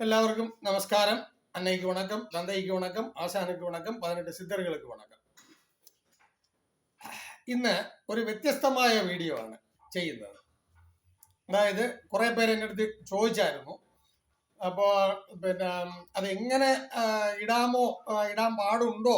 எல்லாருக்கும் நமஸ்காரம் அன்னைக்கு வணக்கம் தந்தைக்கு வணக்கம் ആശാനക്ക് വണക്കം പതിനെട്ട് സിദ്ധറുകൾക്ക് വണക്കം ഇന്ന് ഒരു വ്യത്യസ്തമായ വീഡിയോ ആണ് ചെയ്യുന്നത് അതായത് കുറെ പേര് എൻ്റെ അടുത്ത് ചോദിച്ചായിരുന്നു അപ്പോൾ പിന്നെ അത് എങ്ങനെ ആ, ഇടാമോ ആ, ഇടാൻ പാടുണ്ടോ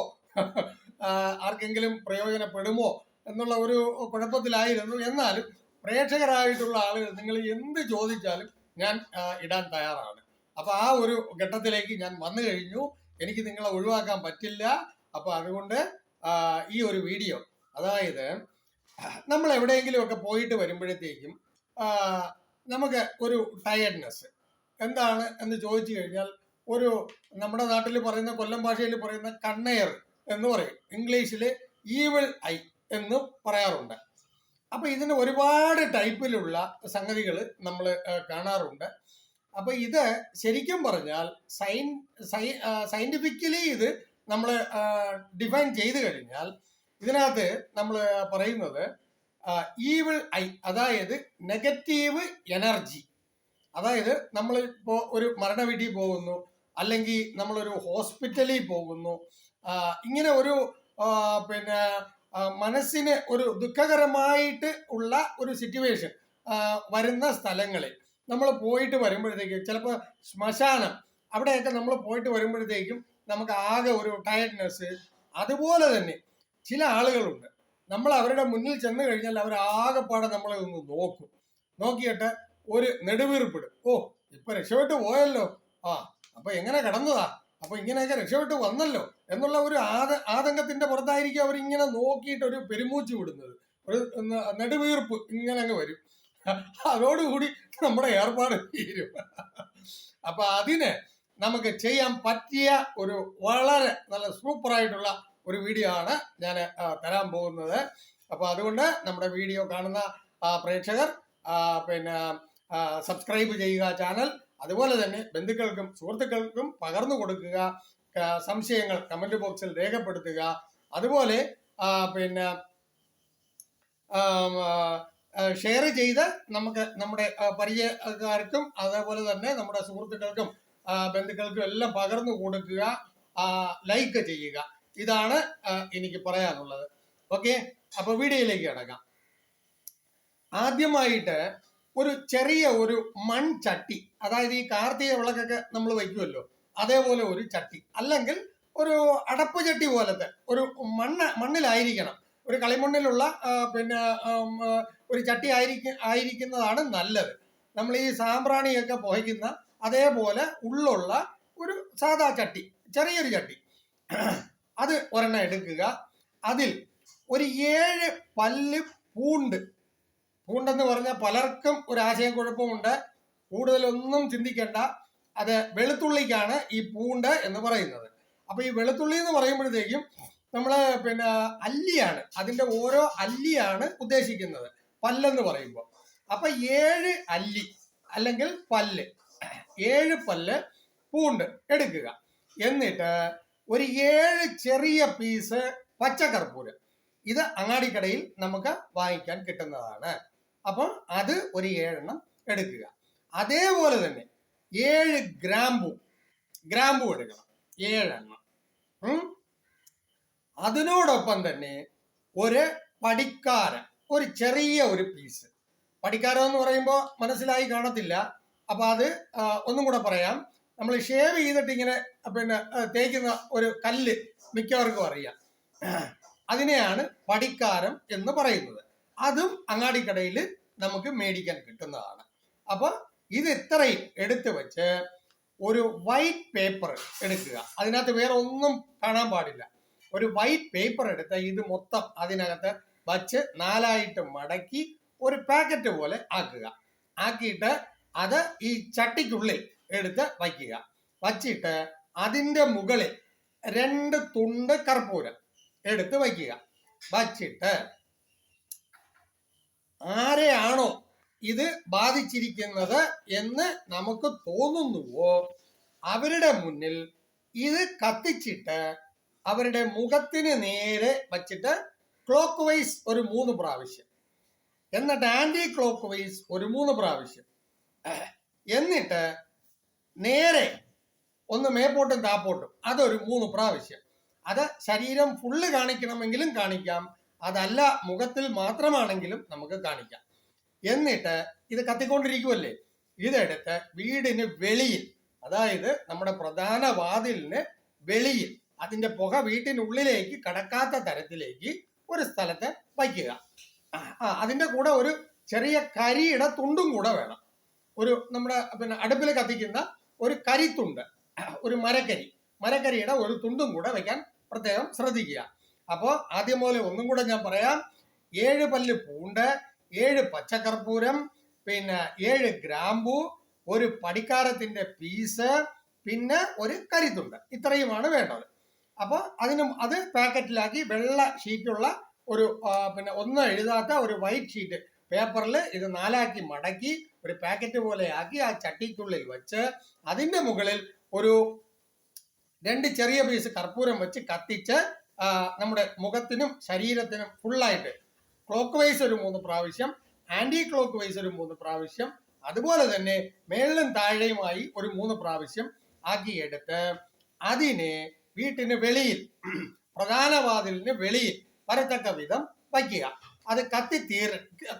ആ, ആർക്കെങ്കിലും പ്രയോജനപ്പെടുമോ എന്നുള്ള ഒരു കുഴപ്പത്തിലായിരുന്നു എന്നാലും പ്രേക്ഷകരായിട്ടുള്ള ആളുകൾ നിങ്ങൾ എന്ത് ചോദിച്ചാലും ഞാൻ ആ, ഇടാൻ തയ്യാറാണ് അപ്പൊ ആ ഒരു ഘട്ടത്തിലേക്ക് ഞാൻ വന്നു കഴിഞ്ഞു. എനിക്ക് നിങ്ങളെ ഒഴിവാക്കാൻ പറ്റില്ല. അപ്പൊ അതുകൊണ്ട് ഈ ഒരു വീഡിയോ അതായത് നമ്മൾ എവിടെയെങ്കിലുമൊക്കെ പോയിട്ട് വരുമ്പോഴത്തേക്കും നമുക്ക് ഒരു ടയർഡ്നെസ് എന്താണ് എന്ന് ചോദിച്ചു കഴിഞ്ഞാൽ ഒരു നമ്മുടെ നാട്ടിൽ പറയുന്ന കൊല്ലം ഭാഷയിൽ പറയുന്ന കണ്ണയർ എന്ന് പറയും. ഇംഗ്ലീഷിൽ ഈവിൾ ഐ എന്ന് പറയാറുണ്ട്. അപ്പൊ ഇതിന് ഒരുപാട് ടൈപ്പിലുള്ള സംഗതികൾ നമ്മൾ കാണാറുണ്ട്. അപ്പൊ ഇത് ശരിക്കും പറഞ്ഞാൽ സൈൻ സയന്റിഫിക്കലി ഇത് നമ്മൾ ഡിഫൈൻ ചെയ്തു കഴിഞ്ഞാൽ ഇതിനകത്ത് നമ്മൾ പറയുന്നത് ഈവിൾ ഐ അതായത് നെഗറ്റീവ് എനർജി അതായത് നമ്മൾ ഇപ്പോൾ ഒരു മരണവീട്ടിൽ പോകുന്നു അല്ലെങ്കിൽ നമ്മളൊരു ഹോസ്പിറ്റലിൽ പോകുന്നു ഇങ്ങനെ ഒരു പിന്നെ മനസ്സിന് ഒരു ദുഃഖകരമായിട്ട് ഉള്ള ഒരു സിറ്റുവേഷൻ വരുന്ന സ്ഥലങ്ങളിൽ. നമ്മൾ പോയിട്ട് വരുമ്പോഴത്തേക്ക് ചിലപ്പോൾ ശ്മശാനം അവിടെയൊക്കെ നമ്മൾ പോയിട്ട് വരുമ്പോഴത്തേക്കും നമുക്ക് ആകെ ഒരു ടയർഡ്നെസ് അതുപോലെ തന്നെ ചില ആളുകളുണ്ട്. നമ്മൾ അവരുടെ മുന്നിൽ ചെന്ന് കഴിഞ്ഞാൽ അവർ ആകെപ്പാടെ നമ്മളെ ഒന്ന് നോക്കും. നോക്കിയിട്ട് ഒരു നെടുവീർപ്പിടും. ഓ ഇപ്പൊ രക്ഷപ്പെട്ട് പോയല്ലോ. ആ അപ്പൊ എങ്ങനെ കിടന്നതാ? അപ്പൊ ഇങ്ങനെയൊക്കെ രക്ഷപ്പെട്ട് വന്നല്ലോ. എന്നുള്ള ഒരു ആത ആതങ്കത്തിന്റെ പുറത്തായിരിക്കും അവർ ഇങ്ങനെ നോക്കിയിട്ട് ഒരു പെരുമൂച്ചു വിടുന്നത്. ഒരു നെടുവീർപ്പ് ഇങ്ങനെ അങ്ങ് വരും. അതോടുകൂടി നമ്മുടെ ഏർപ്പാട് തീരും. അപ്പൊ അതിന് നമുക്ക് ചെയ്യാൻ പറ്റിയ ഒരു വളരെ നല്ല സൂപ്പർ ആയിട്ടുള്ള ഒരു വീഡിയോ ആണ് ഞാൻ തരാൻ പോകുന്നത്. അപ്പൊ അതുകൊണ്ട് നമ്മുടെ വീഡിയോ കാണുന്ന പ്രേക്ഷകർ പിന്നെ സബ്സ്ക്രൈബ് ചെയ്യുക ചാനൽ അതുപോലെ തന്നെ ബന്ധുക്കൾക്കും സുഹൃത്തുക്കൾക്കും പകർന്നു കൊടുക്കുക സംശയങ്ങൾ കമന്റ് ബോക്സിൽ രേഖപ്പെടുത്തുക. അതുപോലെ പിന്നെ ഷെയർ ചെയ്ത് നമുക്ക് നമ്മുടെ പരിചയക്കാർക്കും അതേപോലെ തന്നെ നമ്മുടെ സുഹൃത്തുക്കൾക്കും ബന്ധുക്കൾക്കും എല്ലാം പകർന്നു കൊടുക്കുക ലൈക്ക് ചെയ്യുക. ഇതാണ് എനിക്ക് പറയാനുള്ളത്. ഓക്കെ അപ്പൊ വീഡിയോയിലേക്ക് കിടക്കാം. ആദ്യമായിട്ട് ഒരു ചെറിയ ഒരു മൺചട്ടി അതായത് ഈ കാർത്തിക വിളക്കൊക്കെ നമ്മൾ വയ്ക്കുമല്ലോ അതേപോലെ ഒരു ചട്ടി അല്ലെങ്കിൽ ഒരു അടപ്പ് ചട്ടി പോലത്തെ ഒരു മണ്ണ് മണ്ണിലായിരിക്കണം. ഒരു കളിമണ്ണിലുള്ള പിന്നെ ഒരു ചട്ടി ആയിരിക്ക ആയിരിക്കുന്നതാണ് നല്ലത്. നമ്മൾ ഈ സാമ്പ്രാണിയൊക്കെ പുകയ്ക്കുന്ന അതേപോലെ ഉള്ളുള്ള ഒരു സാധാ ചട്ടി ചെറിയൊരു ചട്ടി. അത് ഒരെണ്ണം എടുക്കുക. അതിൽ ഒരു ഏഴ് പല്ല് പൂണ്ട്. പൂണ്ടെന്ന് പറഞ്ഞാൽ പലർക്കും ഒരു ആശയം കുഴപ്പമുണ്ട്. കൂടുതലൊന്നും ചിന്തിക്കേണ്ട. അത് വെളുത്തുള്ളിക്കാണ് ഈ പൂണ്ട് എന്ന് പറയുന്നത്. അപ്പൊ ഈ വെളുത്തുള്ളി എന്ന് പറയുമ്പോഴത്തേക്കും നമ്മൾ പിന്നെ അല്ലിയാണ് അതിന്റെ ഓരോ അല്ലിയാണ് ഉദ്ദേശിക്കുന്നത്. പല്ലെന്ന് പറയുമ്പോൾ അപ്പൊ ഏഴ് അല്ലി അല്ലെങ്കിൽ പല്ല്. ഏഴ് പല്ല് പൂണ്ട് എടുക്കുക. എന്നിട്ട് ഒരു ഏഴ് ചെറിയ പീസ് പച്ചക്കർപ്പൂരം ഇത് അങ്ങാടിക്കടയിൽ നമുക്ക് വാങ്ങിക്കാൻ കിട്ടുന്നതാണ്. അപ്പം അത് ഒരു ഏഴെണ്ണം എടുക്കുക. അതേപോലെ തന്നെ ഏഴ് ഗ്രാമ്പു. ഗ്രാമ്പു എടുക്കണം. ഏഴെണ്ണം. അതിനോടൊപ്പം തന്നെ ഒരു പടിക്കാരം ഒരു ചെറിയ ഒരു പീസ് പഠിക്കാരോ എന്ന് പറയുമ്പോൾ മനസ്സിലായി കാണത്തില്ല. അപ്പൊ അത് ഒന്നും കൂടെ പറയാം. നമ്മൾ ഷേവ് ചെയ്തിട്ട് ഇങ്ങനെ പിന്നെ തേക്കുന്ന ഒരു കല്ല് മിക്കവർക്കും അറിയാം. അതിനെയാണ് പടിക്കാരം എന്ന് പറയുന്നത്. അതും അങ്ങാടിക്കടയിൽ നമുക്ക് മേടിക്കാൻ കിട്ടുന്നതാണ്. അപ്പൊ ഇത് ഇത്രയും എടുത്തു വെച്ച് ഒരു വൈറ്റ് പേപ്പർ എടുക്കുക. അതിനകത്ത് വേറെ ഒന്നും കാണാൻ പാടില്ല. ഒരു വൈറ്റ് പേപ്പർ എടുത്ത് ഇത് മൊത്തം അതിനകത്ത് വച്ച് നാലായിട്ട് മടക്കി ഒരു പാക്കറ്റ് പോലെ ആക്കുക. ആക്കിയിട്ട് അത് ഈ ചട്ടിക്കുള്ളിൽ എടുത്ത് വയ്ക്കുക. വച്ചിട്ട് അതിന്റെ മുകളിൽ രണ്ട് തുണ്ട് കർപ്പൂരം എടുത്ത് വയ്ക്കുക. വച്ചിട്ട് ആരെയാണോ ഇത് ബാധിച്ചിരിക്കുന്നത് എന്ന് നമുക്ക് തോന്നുന്നുവോ? അവരുടെ മുന്നിൽ ഇത് കത്തിച്ചിട്ട് അവരുടെ മുഖത്തിന് നേരെ വച്ചിട്ട് ക്ലോക്ക് വൈസ് ഒരു മൂന്ന് പ്രാവശ്യം. എന്നിട്ട് ആന്റി ക്ലോക്ക് വൈസ് ഒരു മൂന്ന് പ്രാവശ്യം. എന്നിട്ട് നേരെ ഒന്ന് മേപ്പോട്ടും താപ്പോട്ടും അതൊരു മൂന്ന് പ്രാവശ്യം. അത് ശരീരം ഫുള്ള് കാണിക്കണമെങ്കിലും കാണിക്കാം. അതല്ല മുഖത്തിൽ മാത്രമാണെങ്കിലും നമുക്ക് കാണിക്കാം. എന്നിട്ട് ഇത് കത്തിക്കൊണ്ടിരിക്കുമല്ലേ ഇതെടുത്ത് വീടിന് വെളിയിൽ അതായത് നമ്മുടെ പ്രധാന വാതിലിന് വെളിയിൽ അതിന്റെ പുക വീട്ടിനുള്ളിലേക്ക് കടക്കാത്ത തരത്തിലേക്ക് ഒരു സ്ഥലത്ത് വയ്ക്കുക. ആ, അതിന്റെ കൂടെ ഒരു ചെറിയ കരിയുടെ തുണ്ടും കൂടെ വേണം. ഒരു നമ്മുടെ പിന്നെ അടുപ്പിൽ കത്തിക്കുന്ന ഒരു കരിത്തുണ്ട്. ഒരു മരക്കരി. മരക്കരിയുടെ ഒരു തുണ്ടും കൂടെ വയ്ക്കാൻ പ്രത്യേകം ശ്രദ്ധിക്കുക. അപ്പോൾ ആദ്യം പോലെ ഒന്നും കൂടെ ഞാൻ പറയാം. ഏഴ് പല്ല് പൂണ്ട് ഏഴ് പച്ചക്കർപ്പൂരം പിന്നെ ഏഴ് ഗ്രാമ്പു ഒരു പടിക്കാരത്തിന്റെ പീസ് പിന്നെ ഒരു കരിത്തുണ്ട്. ഇത്രയുമാണ് വേണ്ടത്. അപ്പോൾ അതിനും അത് പാക്കറ്റിലാക്കി വെള്ള ഷീറ്റുള്ള ഒരു പിന്നെ ഒന്നും എഴുതാത്ത ഒരു വൈറ്റ് ഷീറ്റ്. പേപ്പറിൽ ഇത് നാലാക്കി മടക്കി ഒരു പാക്കറ്റ് പോലെ ആക്കി ആ ചട്ടിക്കുള്ളിൽ വെച്ച് അതിന്റെ മുകളിൽ ഒരു രണ്ട് ചെറിയ പീസ് കർപ്പൂരം വെച്ച് കത്തിച്ച് നമ്മുടെ മുഖത്തിനും ശരീരത്തിനും ഫുള്ളായിട്ട് ക്ലോക്ക് വൈസ് ഒരു മൂന്ന് പ്രാവശ്യം ആന്റി ക്ലോക്ക് വൈസ് ഒരു മൂന്ന് പ്രാവശ്യം അതുപോലെ തന്നെ മേളിലും താഴെയുമായി ഒരു മൂന്ന് പ്രാവശ്യം ആക്കിയെടുത്ത് അതിനെ വീട്ടിന് വെളിയിൽ പ്രധാന വാതിലിന് വെളിയിൽ വരത്തക്ക വിധം വയ്ക്കുക. അത് കത്തി തീര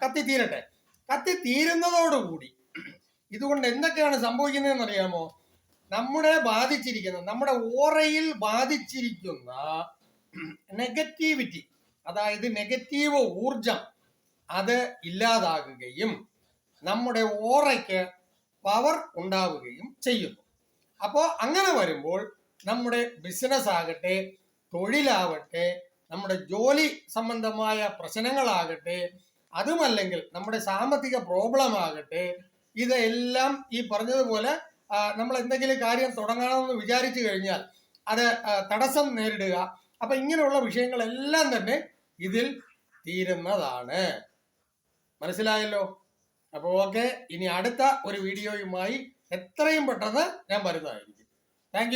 കത്തി തീരട്ടെ. കത്തി തീരുന്നതോടുകൂടി ഇതുകൊണ്ട് എന്തൊക്കെയാണ് സംഭവിക്കുന്നതെന്ന് അറിയാമോ? നമ്മുടെ ബാധിച്ചിരിക്കുന്ന നമ്മുടെ ഓറയിൽ ബാധിച്ചിരിക്കുന്ന നെഗറ്റിവിറ്റി അതായത് നെഗറ്റീവ് ഊർജം അത് ഇല്ലാതാകുകയും നമ്മുടെ ഓറയ്ക്ക് പവർ ഉണ്ടാവുകയും ചെയ്യുന്നു. അപ്പോൾ അങ്ങനെ വരുമ്പോൾ നമ്മുടെ ബിസിനസ് ആകട്ടെ തൊഴിലാവട്ടെ നമ്മുടെ ജോലി സംബന്ധമായ പ്രശ്നങ്ങളാകട്ടെ അതുമല്ലെങ്കിൽ നമ്മുടെ സാമ്പത്തിക പ്രോബ്ലം ആകട്ടെ ഇതെല്ലാം ഈ പറഞ്ഞതുപോലെ നമ്മൾ എന്തെങ്കിലും കാര്യം തുടങ്ങണമെന്ന് വിചാരിച്ചു കഴിഞ്ഞാൽ അത് തടസ്സം നേരിടുക. അപ്പൊ ഇങ്ങനെയുള്ള വിഷയങ്ങളെല്ലാം തന്നെ ഇതിൽ തീരുന്നതാണ്. മനസ്സിലായല്ലോ? അപ്പോൾ ഓക്കെ ഇനി അടുത്ത ഒരു വീഡിയോയുമായി എത്രയും പെട്ടെന്ന് ഞാൻ വരുന്നതായിരിക്കും. താങ്ക്